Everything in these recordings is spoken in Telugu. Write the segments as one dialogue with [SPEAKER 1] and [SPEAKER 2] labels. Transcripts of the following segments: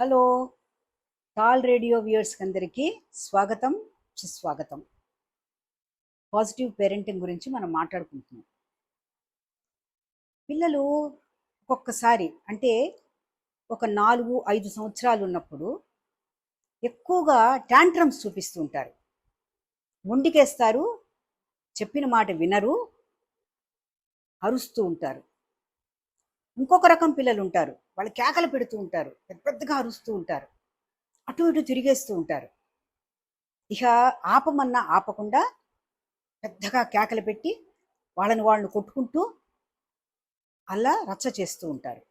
[SPEAKER 1] హలో టాల్ రేడియో వ్యూయర్స్కి అందరికీ స్వాగతం సుస్వాగతం. పాజిటివ్ పేరెంటింగ్ గురించి మనం మాట్లాడుకుంటున్నాం. పిల్లలు ఒక్కొక్కసారి అంటే ఒక నాలుగు ఐదు సంవత్సరాలు ఉన్నప్పుడు ఎక్కువగా ట్యాంట్రమ్స్ చూపిస్తూ ఉంటారు. మొండికేస్తారు చెప్పిన మాట వినరు అరుస్తూ ఉంటారు. ఇంకొక రకం పిల్లలు ఉంటారు. వాళ్ళు కేకలు పెడుతూ ఉంటారు. పెద్ద పెద్దగా అరుస్తూ ఉంటారు. అటు ఇటు తిరిగేస్తూ ఉంటారు. ఇక ఆపమన్నా ఆపకుండా పెద్దగా కేకలు పెట్టి వాళ్ళని వాళ్ళని కొట్టుకుంటూ అలా రచ్చ చేస్తూ ఉంటారు.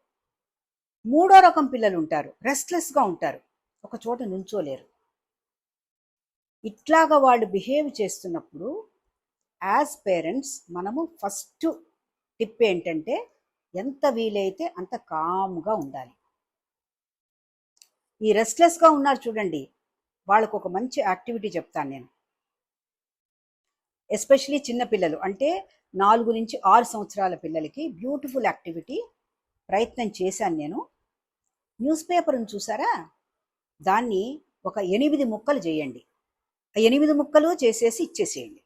[SPEAKER 1] మూడో రకం పిల్లలు ఉంటారు. రెస్ట్లెస్గా ఉంటారు. ఒక చోట నుంచోలేరు. ఇట్లాగా వాళ్ళు బిహేవ్ చేస్తున్నప్పుడు యాజ్ పేరెంట్స్ మనము ఫస్ట్ టిప్ ఏంటంటే ఎంత వీలైతే అంత కామ్గా ఉండాలి. ఈ రెస్ట్లెస్గా ఉన్నారు చూడండి వాళ్ళకు ఒక మంచి యాక్టివిటీ చెప్తాను నేను. ఎస్పెషలీ చిన్నపిల్లలు అంటే నాలుగు నుంచి ఆరు సంవత్సరాల పిల్లలకి బ్యూటిఫుల్ యాక్టివిటీ ప్రయత్నం చేశాను నేను. న్యూస్ పేపర్ని చూసారా? దాన్ని ఒక ఎనిమిది ముక్కలు చేయండి. ఆ ఎనిమిది ముక్కలు చేసేసి ఇచ్చేసేయండి.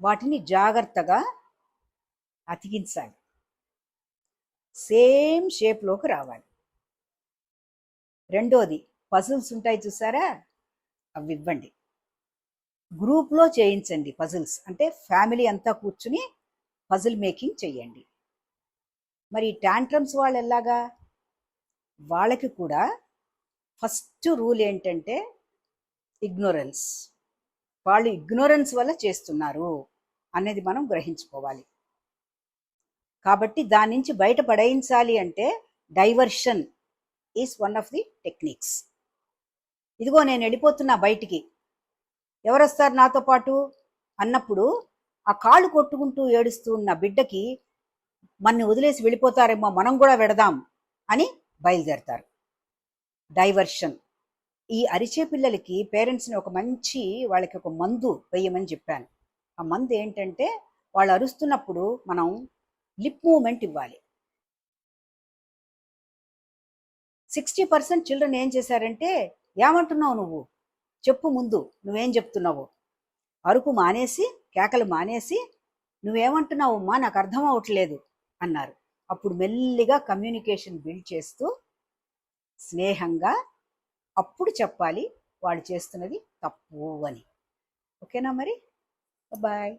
[SPEAKER 1] వాటిని జాగ్రత్తగా అతికించాలి. సేమ్ షేప్లోకి రావాలి. రెండోది పజిల్స్ ఉంటాయి చూసారా? అవి ఇవ్వండి. గ్రూప్లో చేయించండి పజిల్స్. అంటే ఫ్యామిలీ అంతా కూర్చుని పజిల్ మేకింగ్ చెయ్యండి మరి టాంట్రమ్స్ వాళ్ళు ఎలాగా? వాళ్ళకి కూడా ఫస్ట్ రూల్ ఏంటంటే ఇగ్నోరెన్స్. వాళ్ళు ఇగ్నోరెన్స్ వల్ల చేస్తున్నారు అనేది మనం గ్రహించుకోవాలి. కాబట్టి దాని నుంచి బయట పడేయించాలి అంటే diversion is one of the techniques ఇదిగో నేను వెళ్ళిపోతున్నా బయటికి. ఎవరొస్తారు నాతో పాటు? అన్నప్పుడు ఆ కాళ్ళు కొట్టుకుంటూ ఏడుస్తూ ఉన్న బిడ్డకి మన్ని వదిలేసి వెళ్ళిపోతారేమో మనం కూడా వెడదాం అని బయలుదేరతారు. డైవర్షన్ ఈ అరిచే పిల్లలకి పేరెంట్స్ని ఒక మంచి వాళ్ళకి ఒక మందు వేయమని చెప్పాను. ఆ మందు ఏంటంటే వాళ్ళు అరుస్తున్నప్పుడు మనం లిప్ మూమెంట్ ఇవ్వాలి. సిక్స్టీ పర్సెంట్ చిల్డ్రన్ ఏం చేశారంటే ఏమంటున్నావు నువ్వు? చెప్పు ముందు నువ్వేం చెప్తున్నావు? అరుపు మానేసి కేకలు మానేసి నువ్వేమంటున్నావు అమ్మా నాకు అర్థం అవట్లేదు అన్నారు. అప్పుడు మెల్లిగా కమ్యూనికేషన్ బిల్డ్ చేస్తూ స్నేహంగా అప్పుడు చెప్పాలి వాళ్ళు చేస్తున్నది తప్పు అని. ఓకేనా మరి? బాయ్.